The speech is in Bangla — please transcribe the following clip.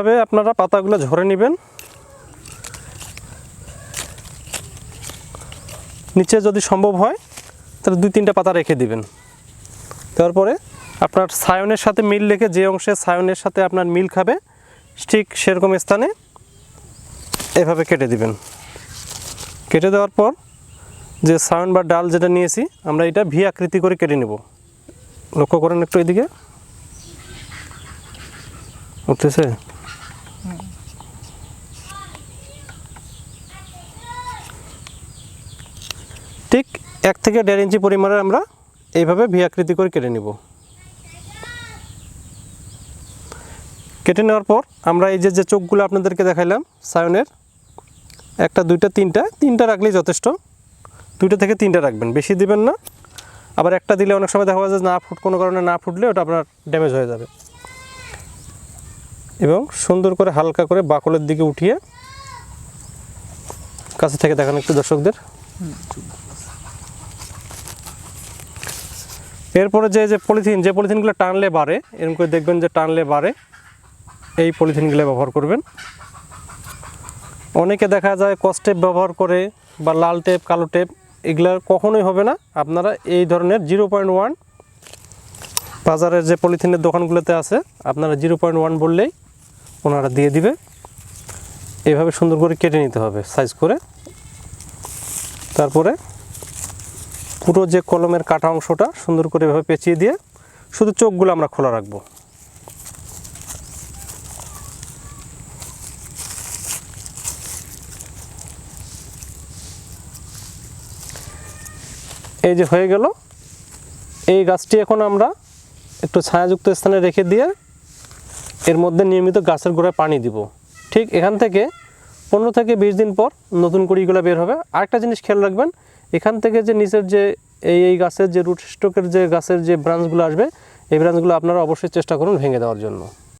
তবে আপনারা পাতাগুলো ঝরে নেবেন। নিচে যদি সম্ভব হয়, তাহলে দুই তিনটা পাতা রেখে দিবেন। তারপরে আপনার সায়নের সাথে মিল রেখে যে অংশে সায়নের সাথে আপনার মিল খাবে, ঠিক সেরকম স্থানে এভাবে কেটে দিবেন। কেটে দেওয়ার পর যে সায়ন বা ডাল যেটা নিয়েছি, আমরা এটা ভি আকৃতি করে কেটে নেব। লক্ষ্য করেন একটু এদিকে। উঠতেছে? ঠিক এক থেকে দেড় ইঞ্চি পরিমাণের আমরা এইভাবে ভি আকৃতি করে কেটে নিব। কেটে নেওয়ার পর আমরা এই যে যে চোখগুলো আপনাদেরকে দেখাইলাম, সায়নের, একটা, দুইটা, তিনটা তিনটা রাখলেই যথেষ্ট। দুইটা থেকে তিনটা রাখবেন, বেশি দিবেন না। আবার একটা দিলে অনেক সময় দেখা যায় না ফুট, কোনো কারণে না ফুটলে ওটা আপনার ড্যামেজ হয়ে যাবে। এবং সুন্দর করে হালকা করে বাকলের দিকে উঠিয়ে কাছে থেকে দেখান একটু দর্শকদের। এরপরে যে যে পলিথিন, যে পলিথিনগুলো টানলে বাড়ে, এরকম করে দেখবেন যে টানলে বাড়ে, এই পলিথিনগুলো ব্যবহার করবেন। অনেকে দেখা যায় কস্টেপ ব্যবহার করে বা লাল টেপ, কালো টেপ, এগুলো কখনোই হবে না। আপনারা এই ধরনের জিরো পয়েন্ট ওয়ান বাজারের যে পলিথিনের দোকানগুলোতে আছে, আপনারা জিরো পয়েন্ট ওয়ান বললেই ওনারা দিয়ে দিবে। এভাবে সুন্দর করে কেটে নিতে হবে সাইজ করে। তারপরে পুরো যে কলমের কাটা অংশটা সুন্দর করে এভাবে পেঁচিয়ে দিয়ে শুধু চোখগুলো আমরা খোলা রাখব। এই যে হয়ে গেল। এই গাছটি এখন আমরা একটু ছায়াযুক্ত স্থানে রেখে দিয়ে এর মধ্যে নিয়মিত গাছের গোড়ায় পানি দিব। ঠিক এখান থেকে পনেরো থেকে বিশ দিন পর নতুন কুড়িগুলো বের হবে। আরেকটা জিনিস খেয়াল রাখবেন, এখান থেকে যে নিচের যে এই এই গাছের যে রুট স্টকের যে গাছের যে ব্রাঞ্চগুলো আসবে, এই ব্রাঞ্চগুলো আপনারা অবশ্যই চেষ্টা করুন ভেঙে দেওয়ার জন্য।